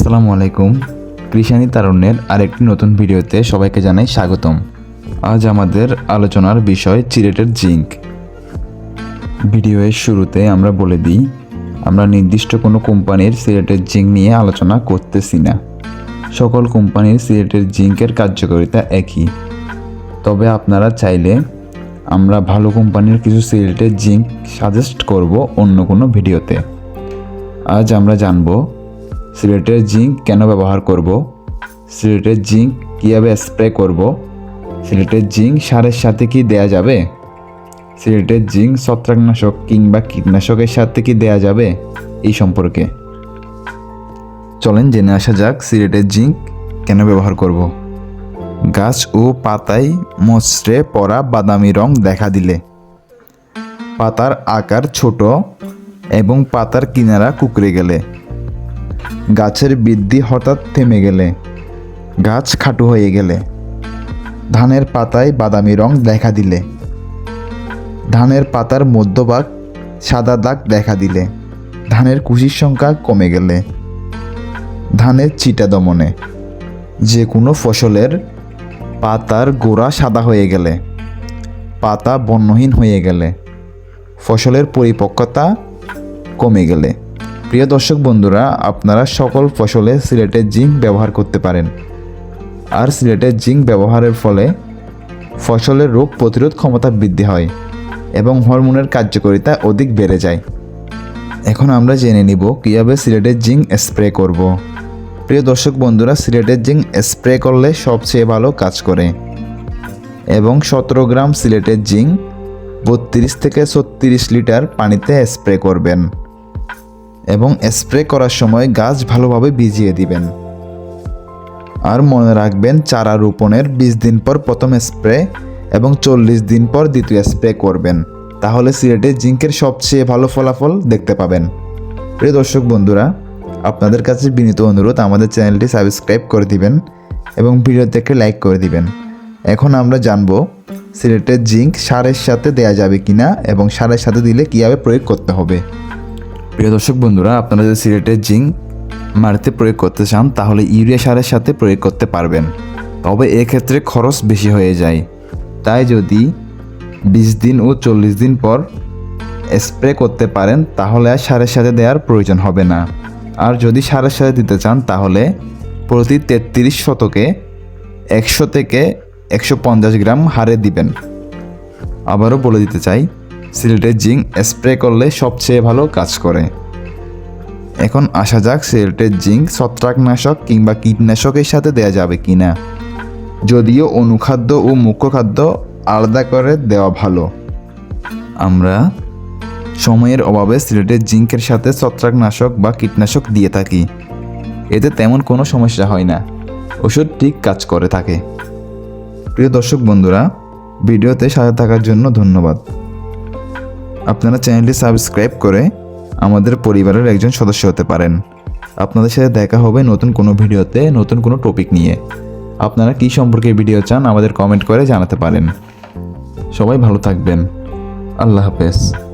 আসসালামু আলাইকুম। কৃষানি তারুণ্যের আরেকটি নতুন ভিডিওতে সবাইকে জানাই স্বাগতম। আজ আমাদের আলোচনার বিষয় চিরেটের জিঙ্ক। ভিডিওর শুরুতে আমরা বলে দিই, আমরা নির্দিষ্ট কোনো কোম্পানির সিলেটের জিঙ্ক নিয়ে আলোচনা করতেছি না। সকল কোম্পানির সিলেটের জিঙ্কের কার্যকারিতা একই। তবে আপনারা চাইলে আমরা ভালো কোম্পানির কিছু সিলেটের জিঙ্ক সাজেস্ট করব অন্য কোনো ভিডিওতে। আজ আমরা জানব সিলেটের জিঙ্ক কেন ব্যবহার করব? সিলেটের জিঙ্ক কীভাবে স্প্রে করব? সিলেটের জিঙ্ক সারের সাথে কি দেয়া যাবে? সিলেটের জিঙ্ক ছত্রাকনাশক কিংবা কীটনাশকের সাথে কি দেয়া যাবে? এই সম্পর্কে। চলেন জেনে আসা যাক সিলেটের জিঙ্ক কেন ব্যবহার করব। গাছ ও পাতায় মসৃে পড়া বাদামি রং দেখা দিলে। পাতার আকার ছোট এবং পাতার কিনারা কুকড়ে গেলে। গাছের বৃদ্ধি হঠাৎ থেমে গেলে, গাছ খাটো হয়ে গেলে। ধানের পাতায় বাদামি রং দেখা দিলে। ধানের পাতার মধ্যভাগ সাদা দাগ দেখা দিলে। ধানের কুশির সংখ্যা কমে গেলে। ধানের চিটা দমনে। যে কোনো ফসলের পাতার গোড়া সাদা হয়ে গেলে। পাতা বর্ণহীন হয়ে গেলে। ফসলের পরিপক্কতা কমে গেলে। প্রিয় দর্শক বন্ধুরা, আপনারা সকল ফসলে সিলেটের জিঙ্ক ব্যবহার করতে পারেন। আর সিলেটের জিঙ্ক ব্যবহারের ফলে ফসলের রোগ প্রতিরোধ ক্ষমতা বৃদ্ধি হয় এবং হরমোনের কার্যকারিতা অধিক বেড়ে যায়। এখন আমরা জেনে নিব কীভাবে সিলেটের জিঙ্ক স্প্রে করব। প্রিয় দর্শক বন্ধুরা, সিলেটের জিঙ্ক স্প্রে করলে সবচেয়ে ভালো কাজ করে। এবং সতেরো গ্রাম সিলেটের জিঙ্ক বত্রিশ থেকে ছত্রিশ লিটার পানিতে স্প্রে করবেন। এবং স্প্রে করার সময় গাছ ভালোভাবে ভিজিয়ে দিবেন। আর মনে রাখবেন, চারা রোপণের বিশ দিন পর প্রথম স্প্রে এবং চল্লিশ দিন পর দ্বিতীয় স্প্রে করবেন। তাহলে সিলেটের জিঙ্কের সবচেয়ে ভালো ফলাফল দেখতে পাবেন। প্রিয় দর্শক বন্ধুরা, আপনাদের কাছে বিনীত অনুরোধ, আমাদের চ্যানেলটি সাবস্ক্রাইব করে দিবেন এবং ভিডিও থেকে লাইক করে দিবেন। এখন আমরা জানব, সিলেটের জিঙ্ক সারের সাথে দেয়া যাবে কিনা এবং সারের সাথে দিলে কীভাবে প্রয়োগ করতে হবে। প্রিয় দর্শক বন্ধুরা, আপনারা যদি সিলেটের জিঙ্ক মাটিতে প্রয়োগ করতে চান, তাহলে ইউরিয়া সারের সাথে প্রয়োগ করতে পারবেন। তবে এক্ষেত্রে খরচ বেশি হয়ে যায়। তাই যদি বিশ দিন ও চল্লিশ দিন পর স্প্রে করতে পারেন, তাহলে আর সারের সাথে দেওয়ার প্রয়োজন হবে না। আর যদি সারের সাথে দিতে চান, তাহলে প্রতি তেত্রিশ শতকে একশো থেকে একশো পঞ্চাশ গ্রাম হারে দিবেন। আবারও বলে দিতে চাই সিলেটের জিঙ্ক স্প্রে করলে সবচেয়ে ভালো কাজ করে। এখন আসা যাক সিলেটের জিঙ্ক ছত্রাকনাশক কিংবা কীটনাশকের সাথে দেয়া যাবে কি না যদিও অনুখাদ্য ও মুখ্য খাদ্য আলাদা করে দেওয়া ভালো। আমরা সময়ের অভাবে সিলেটের জিঙ্কের সাথে ছত্রাকনাশক বা কীটনাশক দিয়ে থাকি। এতে তেমন কোনো সমস্যা হয় না। ওষুধ ঠিক কাজ করে থাকে। প্রিয় দর্শক বন্ধুরা, ভিডিওতে সাথে থাকার জন্য ধন্যবাদ। আপনারা চ্যানেলটি সাবস্ক্রাইব করে আমাদের পরিবারের একজন সদস্য হতে পারেন। আপনাদের সাথে দেখা হবে নতুন কোনো ভিডিওতে, নতুন কোনো টপিক নিয়ে। আপনারা কী সম্পর্কে ভিডিও চান আমাদের কমেন্ট করে জানাতে পারেন। সবাই ভালো থাকবেন। আল্লাহ হাফেজ।